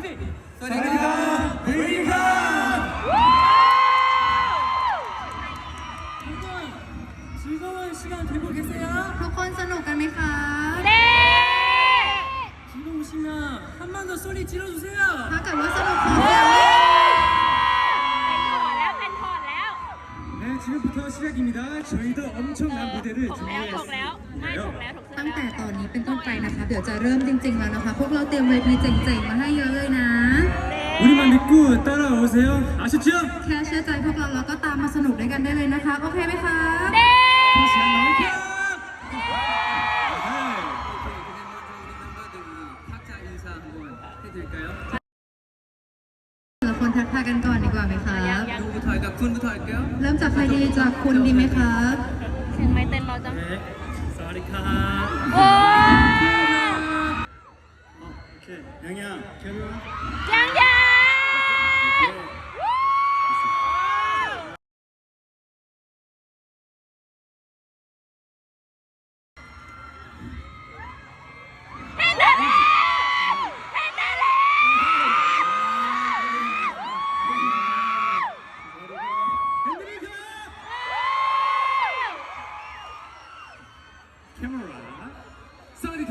สวัสดีครับวีครับ 여러분 즐거운 시간 되고 계세요? ทุกคนสนุกกันไหมคะ 네! 즐거우시면 한 번 더 소리 질러주세요. ถ้าเกิดว่าสนุกพร้อมแล้ว เป็นถอดแล้ว 네, 지금부터 시작입니다. 저희도 เป็นถอด 엄청난 แล้ว 무대를 ถกแล้ว ถกแล้ว ไม่ 준비했습니다. ถกแล้วถ ตั้ง แล้ว แต่ตอนนี้เป็นต้นไปนะคะ เดี๋ยวจะเริ่มจริง ๆ แล้วนะคะ พวกเราเตรียมเวทีเจ๋งๆ มาให้เยอะเลยนะ 우리만 믿고 따라오세요. 아셨죠? แค่เชื่อใจพวกเราแล้วก็ตามมาสนุกด้วยกันได้เลยนะคะ โอเคไหมคะ 다시 한번 할게요. 네. 각자 인사 한번 해드릴까요? แต่ละคนทักทายกันก่อนดีกว่าไหมคะ 누구부터 할까? 군부터 할게요. เริ่มจากใครดีจากคุณดีไหมคะ เสียงไม่เต้นเราจัง 네. 사리카. camera. Sawadee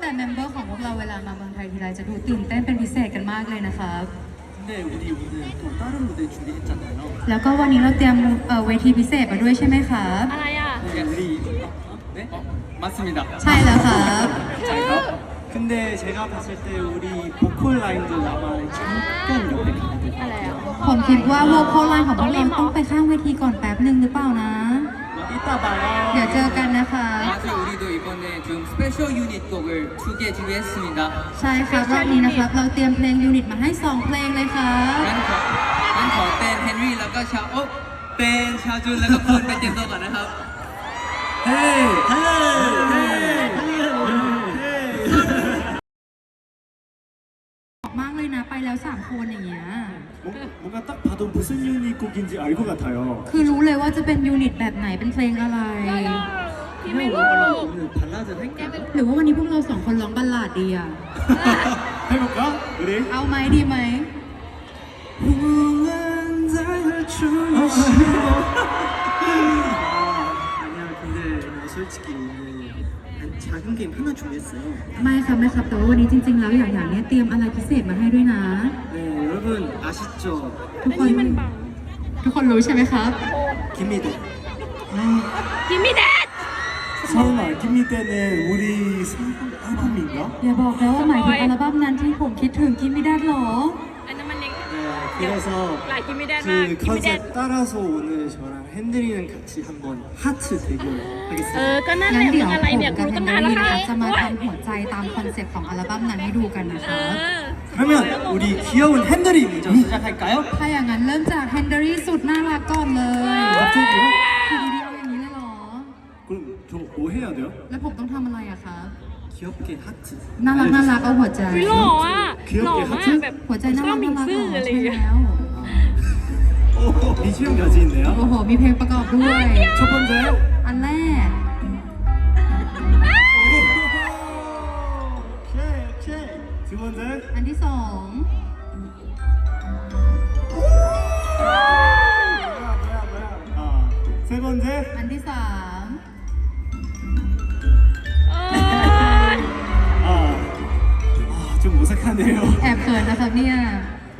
แต่เมมเบอร์ของพวกเราเวลามาเมืองไทยทีไรจะดูตื่นเต้นเป็นพิเศษกันมากเลยนะคะ 근데 우리 오늘 또 다른 무대 준비했잖아요. แล้วก็วันนี้เราเตรียมเอ่อเวทีพิเศษมาด้วยใช่ไหมคะ อะไรอ่ะ 네, 우리 네? 어, 맞습니다. ใช่แล้วครับ 감사합니다. 근데 제가 봤을 때 우리 보컬 라인들 아마 잠깐 옆에 가야 될 อะไรอ่ะ ผมคิดว่าโวคอลไลน์ของพวกเราต้องไปข้างเวทีก่อนแป๊บหนึ่งหรือเปล่านะ 이따 봐요. เดี๋ยวเจอกันนะคะ 사실 우리도 이번에 좀 스페셜 유닛 곡을 두 개 준비했습니다. ใช่ครับรอบนี้นะครับ เราเตรียมเพลงยูนิตมาให้ 2 เพลงเลยครับ งั้นของั้นขอเต้นเฮนรี่แล้วก็ชาโอ๊ะเต้นชาจุนแล้วก็คุณไปเตรียมตัวก่อนนะครับ เฮ้ยเฮ้ยเฮ้ยเฮ้ย มากเลยนะไปแล้ว 3 คนอย่างเงี้ย 뭔가 딱 봐도 무슨 유닛 곡인지 알 것 같아요. คือรู้เลยว่าจะเป็นยูนิตแบบไหนเป็นเพลงอะไร พี่ไม่รู้ 오늘 발라드 할까? หรือว่าวันนี้พวกเราสองคนร้องบัลลาดดีอะ 해볼까? 우리? เอาไหมดีไหม 아니야 근데 나 솔직히 오늘 한 작은 게임 하나 준비했어요 ไม่ครับไม่ครับแต่ว่าวันนี้จริง ๆ แล้วอย่างอย่างเนี้ยเตรียมอะไรพิเศษมาให้ด้วยนะ 네 여러분 아시죠? ทุกคนทุกคนรู้ใช่ไหมครับ 김미도 กิมมี่เดด 설마 김미 때는 우리 새로운 앨범인가? อย่าบอกนะว่าหมายถึงอัลบั้มนั้นที่ผมคิดถึงกินไม่ได้หรอ อันนั้นมันเล็ก 네 그래서 หลายกิมมี่เดดมาก 그 กิมมี่เดด 컨셉 따라서 오늘 저랑 핸들이는 같이 한번 하트 대결 เอ 하겠습니다 อ ก็นั่นแห งั้น ละ เดี๋ยว มึงอะไร ผม เนี่ย กับ รู้ แฮ ตั้ น งนาน เดอ แล้ว รี่ ค่ะ นะจะมาทำหัวใจตามคอนเซ็ปต์ของอัลบั้มนั้นให้ดูกันนะ เอ คะ อ 그러면 우리 귀여운 핸들이 먼저 시작할까요? ถ้าอย่างนั้นเริ่มจากแฮนเดอรี่สุดน่ารักก่อนเลย 갑자기요? 해야 돼요? แล้วผมต้องทำอะไรอะคะ 귀엽게 하트 น่ารักน่ารักเอาหัวใจ วิหล่ออ่ะหล่อมากแบบ หัวใจน่า ชอ รับ ก หมิ น่าง รัก ซื่อ เหรอ อะไร ใช่ อย่างเงี้ย แล้ว BGM까지 있네요 โอ้โห มีเพลงประกอบด้วย 첫 번째 อันแรก 오케이 오케이 두 번째 อันที่สอง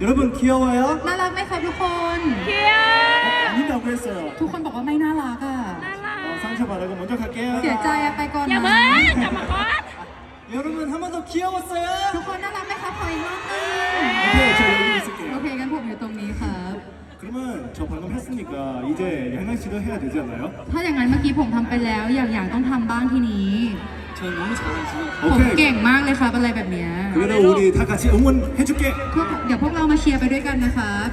여러분 귀여워요? น่ารักไหมครับทุกคน เคียว 아니라고 했어요 ทุกคนบอกว่าไม่น่ารักอ่ะ น่ารัก 어, 상처받고 먼저 갈게요 เสียใจอะไปก่อน อย่า นะ เพิ่งกลับมาก่อน 여러분 한 번 더 귀여웠어요 ทุกคนน่ารักไหมครับขออีกรอบหนึง 오케이 저 여기 โอ 있을게요 เคงั้นผมอยู่ตรงนี้ครับ 그러면 저 방금 했으니까 이제 양양 씨도 해야 되지 않나요? ถ้าอย่างนั้นเมื่อกี้ผมทำไปแล้ว อย่างอย่างต้องทำบ้างทีนี้ 저 너무 잘하지 ผมเก่งมากเลยครับอะไรแบบเนี้ย 그래도 우리 다 같이 응원해줄게 พวกเดี๋ยวพวกเรามาเชียร์ไปด้วยกันนะครับ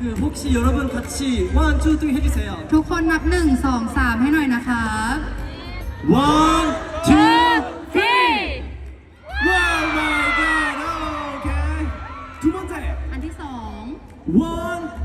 그 혹시 여러분 같이 원, 투, 쓰리 해주세요. ทุกคนนับ 1 2 3 ให้หน่อยนะคะ 원, 투, three Oh my god, okay. 두 번째. อันที่ 2 원, 투, two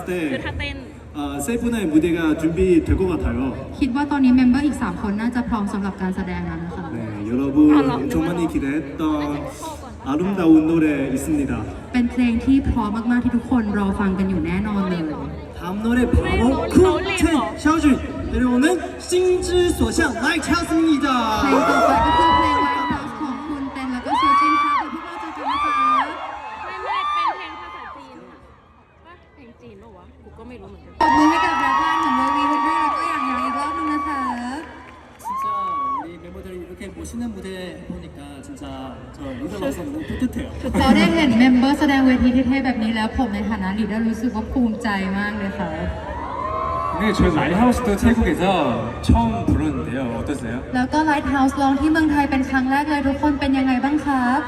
봤을 คือ 때 ถ้าเต้น 어, 세븐의 무대가 준비될 것 같아요. คิดว่าตอนนี้เมมเบอร์อีก 3 คนน่าจะพร้อมสำหรับการแสดงแล้วนะคะ 네, 여러분 엄청 많이 기대했던 아름다운 노래 있습니다. เป็นเพลงที่เพร้อมมาก ๆ ที่ทุกคนรอฟังกันอยู่แน่นอนเลย 다음 노래 네, 바로 놀리- 쿤텐 샤오준 내려오는 싱즈소샹 라이트 เพลง 하우스입니다. ต่อไปก็คือเพลง ปรบมือให้กับแรปเปอร์หนุ่มเววีเฮนรี่แล้วก็อย่างอย่างอีกรอบนึงนะคะ 진짜 우리 멤버들이 이렇게 멋있는 무대 해보니까 진짜 저 리더 와서 너무 뿌듯해요. พอได้เห็นเมมเบอร์แสดงเวทีเท่ๆแบบนี้แล้วผมในฐานะลีดเดอร์รู้สึกว่าภูมิใจมากเลยค่ะ 네, 저 라이하우스도 태국에서 처음 불렀는데요. 어떠세요? แล้วก็ Lighthouse ร้องที่เมืองไทยเป็นครั้งแรกเลยทุกคนเป็นยังไงบ้างครับ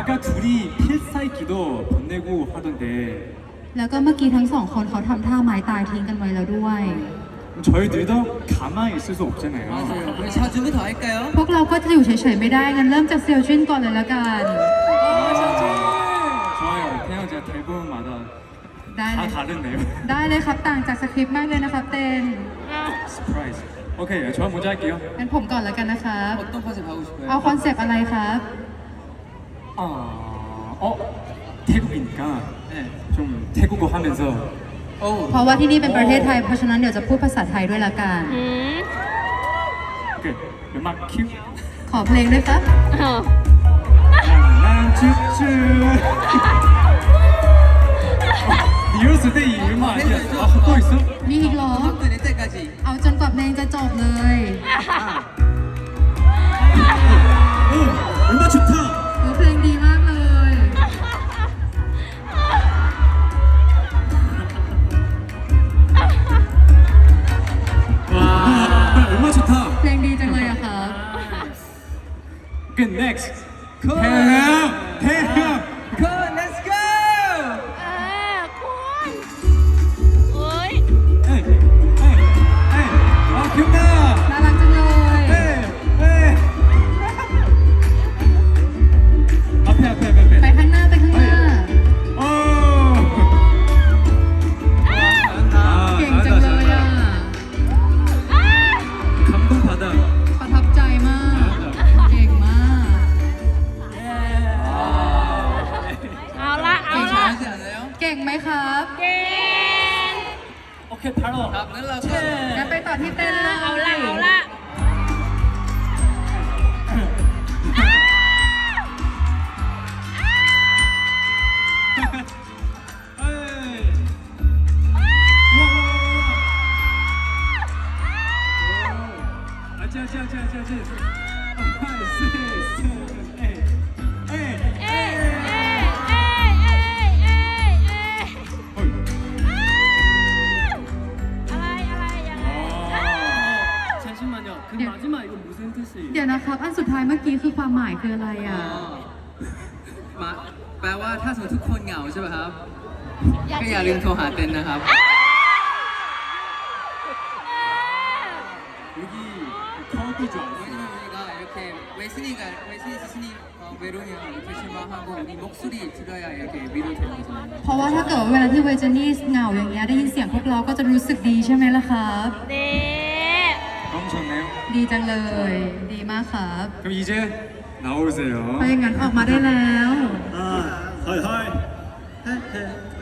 아까 둘이 필살기도 건네고 하던데 แล้วก็เมื่อกี้ทั้งสองคนเขาทำท่าไม้ตายทิ้งกันไว้แล้วด้วย 저희들도 가만히 있을 수 없잖아요. 맞아요. 우리 샤준부터 할까요? พวกเราก็จะอยู่เฉยๆไม่ได้งั้นเริ่มจากเซียวจินก่อนเลยละกัน 좋아요. 그냥 제가 대부분마다 ได้เล 다 ย 다르네요. ได้เลยครับต่างจากสคริปต์มากเลยนะครับเต้น อ้าว 서프라이즈. 오케이, 저 먼저 할게요. งั้นผมก่อนแล้วกันนะครับ 어떤 컨셉 하고 싶어요? เอาคอนเซปต์อะไรครับ 아, 어, 태국이니까 네. 좀 태국어 하면서 โอ้ เพราะว่าที่นี่เป็นประเทศไทย เพราะฉะนั้นเดี๋ยวจะพูดภาษาไทยด้วยละกัน หืม 오케이, 음악 큐. ขอเพลงด้วยครับ อ้าว 난 쭈쭈. 리허설 때 이 음악 아니야? 아, 또 있어? มีอีกเหรอ 또ตื่นเต้น까지 เอาจนกว่าเพลงจะจบเลย 오, 얼마 좋다. 그 네. 마지막 이거 무슨 뜻이에요? เดี๋ยวนะครับ อันสุดท้ายเมื่อกี้คือความหมายคืออะไร อ๋อ อ่ะ มาแปลว่าถ้าสมมติทุกคนเหงาใช่ไหมครับ ก็อย่าลืมโทรหาเต็นนะครับ 여기 커피 좋아요. 왜냐면 우리가 이렇게 웨슬리가 웨슬리 스님 어, 외로우면 이렇게 실망하고 우리 목소리 들어야 이렇게 위로되는 거잖아요. เพราะว่าถ้าเกิดว่าเวลาที่เวเจนี่เหงาอย่างเงี้ยได้ยินเสียงพวกเราก็จะรู้สึกดีใช่ไหมล่ะครับ เด้ 너무 좋네요. ดีจังเลย ดีมากครับ 그럼 이제 나오세요. ถ้าอย่างนั้นออกมาได้แล้ว 아, 하이 하이.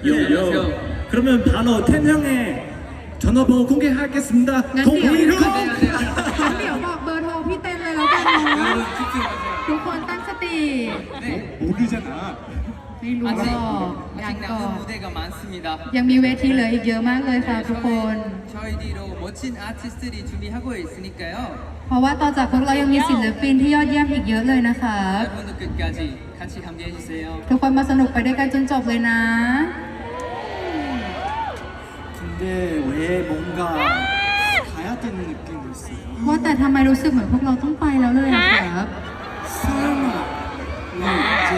요, 요, 요. 요. 그러면 바로 텐 형의 전화번호 공개하겠습니다. งั้นเดี๋ยว 공이로. งั้นเดี๋ยวบอกเบอร์โทรพี่เต้นเลยแล้วกันเนาะ 여러분 집중하세요. ทุกคนตั้งสติ 네. 모르잖아. ไม่รู้หร 아직 อกยัง 아직 ก่อน 남은 무대가 많습니다. ยังมีเวทีเหลืออีกเยอะมากเลยค่ะ ทุกคน 저희 뒤로 멋진 아티스트들이 준비하고 있으니까요. เพราะว่าต่อจากพวกเรายังมีศิลปินที่ยอดเยี่ยมอีกเยอะเลยนะคะ 여러분도 끝까지 같이 함께해 주세요. ทุกคนมาสนุกไปด้วยกันจนจบเลยนะ 근데 왜 뭔가 가야 되는 느낌이 있어요 ว่าแต่ทำไมรู้สึกเหมือนพวกเราต้องไปแล้วเลยอะครับ 설마 우리 이제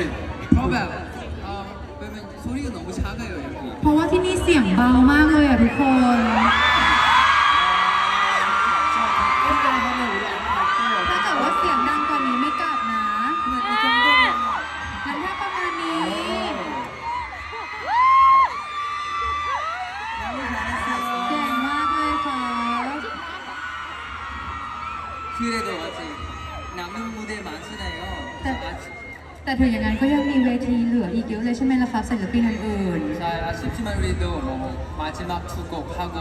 เสียงเบามากเลยอะทุกคน ศิลปินอื่น 자, 아쉽지만 우리도 뭐 마지막 두 곡 하고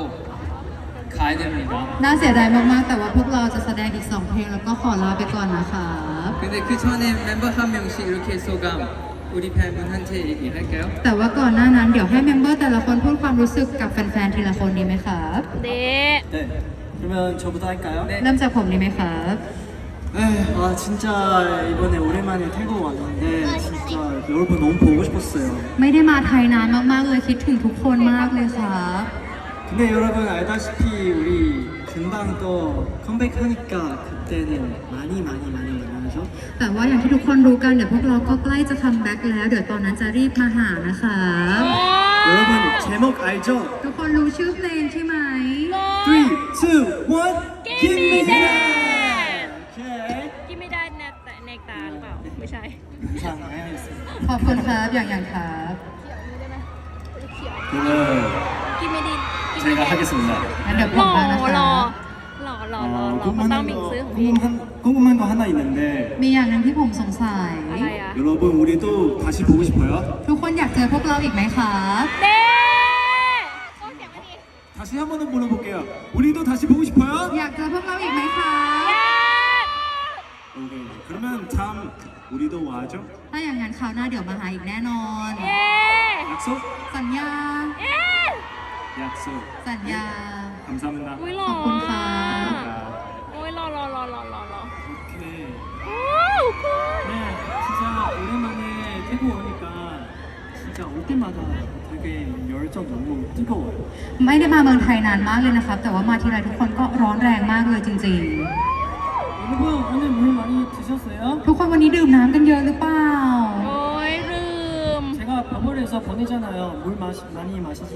가야 됩니다. ๆน่าเสียดายมากๆ แต่ว่าพวกเราจะแสดงอีก 2 เพลงแล้วก็ขอลาไปก่อนนะครับ 근데 그 전에 멤버 한 명씩 이렇게 소감 우리 팬분한테 얘기할까요? แต่ว่าก่อนหน้านั้นเดี๋ยวให้เมมเบอร์แต่ละคนพูดความรู้สึกกับแฟนๆทีละคนดีไหมครับ เด 네 그러면 저부터 할까요? 네. เริ่มจากผมดีไหมครับ 네, 아 진짜 이번에 오랜만에 태국 왔는데 진짜 여러분 너무 보고 싶었어요 ไม่ได้มาไทยนานมากๆเลยคิดถึงทุกคนมากเลยครับ 근데 여러분 알다시피 우리 금방 또 컴백하니까 그때는 많이 많이 많이 만나죠 แต่ว่าอย่างที่ทุกคนรู้กันเดี๋ยวพวกเราก็ใกล้จะคัมแบ็กแล้ว เดี๋ยวตอนนั้นจะรีบมาหานะคะ 여러분 제목 알죠? ทุกคนรู้ชื่อเพลงใช่ไหม 3, 2, 1 Give me that ไม่ใช่ 이상 해야겠습니다 ขอบคุณครับอย่างอย่างครับ 그러면 กินไม่ดีกินไม่ 제가 ได้ 하겠습니다. งั้นเดี๋ยวผ ห ม ล่อ มานะ ห ค ล่อ รับ หล่อหล่อหล่อ 어, หล่อเขาต้อง 궁금한 มิง 거 ซื้อของพี่ 궁금한 궁금한 거 하나 있는데 มีอย่างหนึงที่ผมสงสัย อะไรอ่ะ 여러분 우리 또 다시 보고 싶어요? ทุกคนอยากเจอพวกเราอีกไหมครับ เด้ 다시 한 번은 물어볼게요. 우리도 다시 보고 싶어요? อยากเจอพวกเราอีกไหมครับ 오케이. 그러면 참 우리도 와죠. ถ้าอย่างนั้นคราวหน้าเดี๋ยวมาหาอีกแน่นอน เย้ 약속? สัญญา เย้ 약속. สัญญา 감사합니다. อุ้ยหล่อ ขอบคุณค่ะ อุ้ยหล่อหล่อหล่อหล่อหล่อหล่อ 오케이 โอ้คุณ 네 진짜 오랜만에 태국 오니까 진짜 올 때마다 되게 열정 너무 뜨거워요 ไม่ได้มาเมืองไทยนานมากเลยนะครับ แต่ว่ามาทีไรทุกคนก็ร้อนแรงมากเลยจริง 여러분 오늘 물 많이 드셨어요? ๆ ทุกคนวันนี้ดื่มน้ำกันเยอะหรือเปล่า โอ้ยลืม 제가 버블에서 보내잖아요 물 마시, 많이 마시지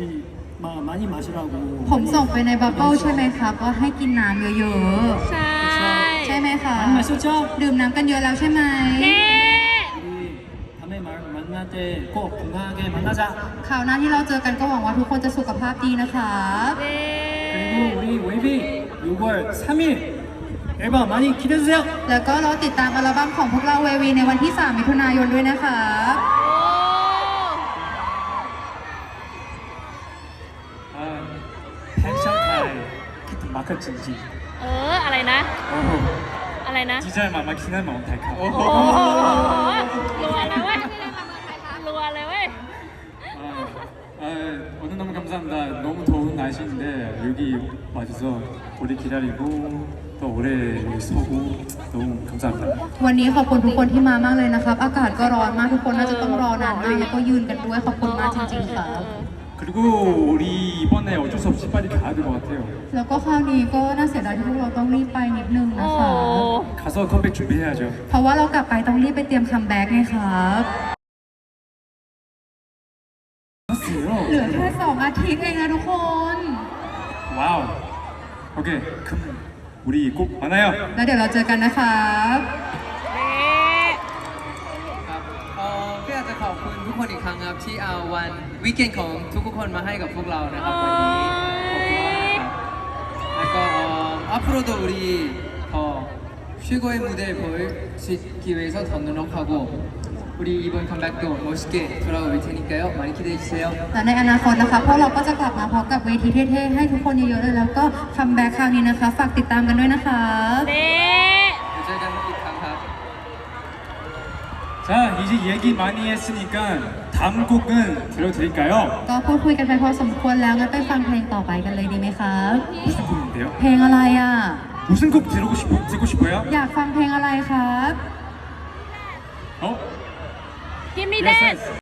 마, 많이 마시라고 ผมส่งไปในบับเบิ้ลใช่ไหมครับว่าให้กินน้ำเยอะ ใช่ ๆ ใช่ไหมคะ 많이 마셨죠? ดื่มน้ำกันเยอะแล้วใช่ไหม เย้ 우리 다음에 말, 만날 때 꼭 건강하게 만나자 คราวหน้าที่เราเจอกันก็หวังว่าทุกคนจะสุขภาพดีนะคะ เย้ 그리고 우리 웨이비 6월 3일 앨범 많이 기대해주세요 แล้วก็รอติดตามอัลบั้มของพวกเราเววีในวันที่ 3 มิถุนายนด้วยนะคะ โอ้ 아, 팬샤타이 마크 징지. เออ อะไรนะ 오, อะไรนะ 디자인 마마 키난 마음 달카. โอ้โหรัวเลยเว้ยรัวเลยเว้ย 아, 아, 오늘 너무 감사합니다. 너무 더운 날씨인데 여기 와줘서 오래 기다리고 또 오래 여기 서고 너무 감사합니다. วันนี้ขอบคุณทุกคนที่มามากเลยนะครับ อากาศก็ร้อนมากทุกคนน่าจะต้องรอนานมากแล้วก็ยืนกันด้วยขอบคุณมากจริงๆค่ะ 그리고 우리 이번에 어쩔 수 없이 빨리 가야 될 것 같아요. แล้วก็คราวนี้ก็น่าเสียดายที่พวกเราต้องรีบไปนิดนึง โอ้ นะคะ 가서 컴백 준비해야죠. เพราะว่าเรากลับไปต้องรีบไปเตรียมคัมแบ็กไงครับ เหลือแค่สองอาทิตย์เองนะทุกคน 와우. 오케이. 금 우리 꼭 만나요. แล้วเดี๋ยวเราเจอกันนะครับ เย้ ครับเอ่อก็อยากจะขอบคุณทุกคนอีกครั้งครับที่เอาวันวีคเอนของทุกๆคนมาให้กับพวกเรานะครับวันนี้ขอบคุณมากนะครับแล้วก็เอ่อ 앞으로도 우리 더 최고의 무대를 보여주기 위해서 더 노력하고 우리 이번 컴백도 멋있게 돌아올 테니까요. 많이 기대해 주세요. และในอนาคตนะคะพวกเราก็จะกลับมาพร้อมกับเวทีเท่ๆให้ทุกคนเยอะๆเลยแล้วก็คัมแบ็คคราวนี้นะคะฝากติดตามกันด้วยนะคะ 네. 여자가 함께 감사. 자 이제 얘기 많이 했으니까 다음 곡은 들려드릴까요? ก็พูดคุยกันไปพอสมควรแล้วงั้นไปฟังเพลงต่อไปกันเลยดีไหมคะ 무슨 곡인데요? เพลงอะไรอ่ะ 무슨 곡 들고 싶어 듣고 싶어요? อยากฟังเพลงอะไรครับ 어? Give me that.